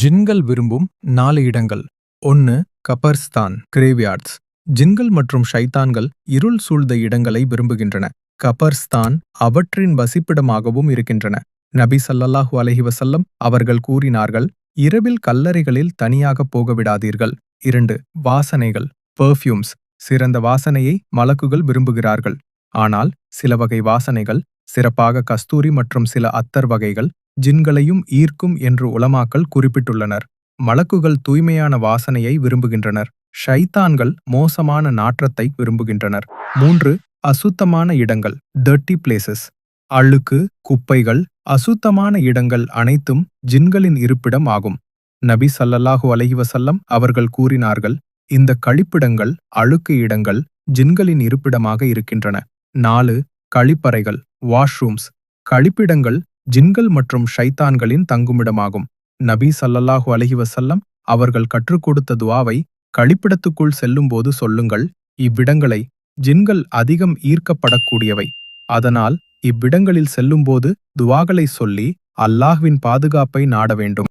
ஜின்கள் விரும்பும் நாலு இடங்கள். ஒன்று கபர்ஸ்தான் கிரேவியார்ட்ஸ். ஜின்கள் மற்றும் ஷைத்தான்கள் இருள் சூழ்ந்த இடங்களை விரும்புகின்றன. கபர்ஸ்தான் அவற்றின் வசிப்பிடமாகவும் இருக்கின்றன. நபி சல்லல்லாஹு அலஹி வசல்லம் அவர்கள் கூறினார்கள் இரவில் கல்லறைகளில் தனியாக போக விடாதீர்கள். இரண்டு வாசனைகள் பெர்ஃப்யூம்ஸ் சிறந்த வாசனையை மலக்குகள் விரும்புகிறார்கள். ஆனால் சில வகை வாசனைகள் சிறப்பாக கஸ்தூரி மற்றும் சில அத்தர் வகைகள் ஜின்களையும் ஈர்க்கும் என்று உலமாக்கள் குறிப்பிட்டுள்ளனர். மலக்குகள் தூய்மையான வாசனையை விரும்புகின்றனர். ஷைத்தான்கள் மோசமான நாற்றத்தை விரும்புகின்றனர். மூன்று அசுத்தமான இடங்கள் டர்ட்டி பிளேசஸ் அழுக்கு குப்பைகள் அசுத்தமான இடங்கள் அனைத்தும் ஜின்களின் இருப்பிடம் ஆகும். நபி சல்லல்லாஹு அலஹிவசல்லம் அவர்கள் கூறினார்கள் இந்த கழிப்பிடங்கள் அழுக்கு இடங்கள் ஜின்களின் இருப்பிடமாக இருக்கின்றன. நாலு கழிப்பறைகள் வாஷ்ரூம்ஸ் கழிப்பிடங்கள் ஜின்கள் மற்றும் ஷைத்தான்களின் தங்குமிடமாகும். நபி சல்லல்லாஹு அலஹி வசல்லம் அவர்கள் கற்றுக் கொடுத்த துவாவை கழிப்பிடத்துக்குள் செல்லும்போது சொல்லுங்கள் இவ்விடங்களை ஜின்கள் அதிகம் ஈர்க்கப்படக்கூடியவை. அதனால் இவ்விடங்களில் செல்லும்போது துவாகளை சொல்லி அல்லாஹ்வின் பாதுகாப்பை நாட வேண்டும்.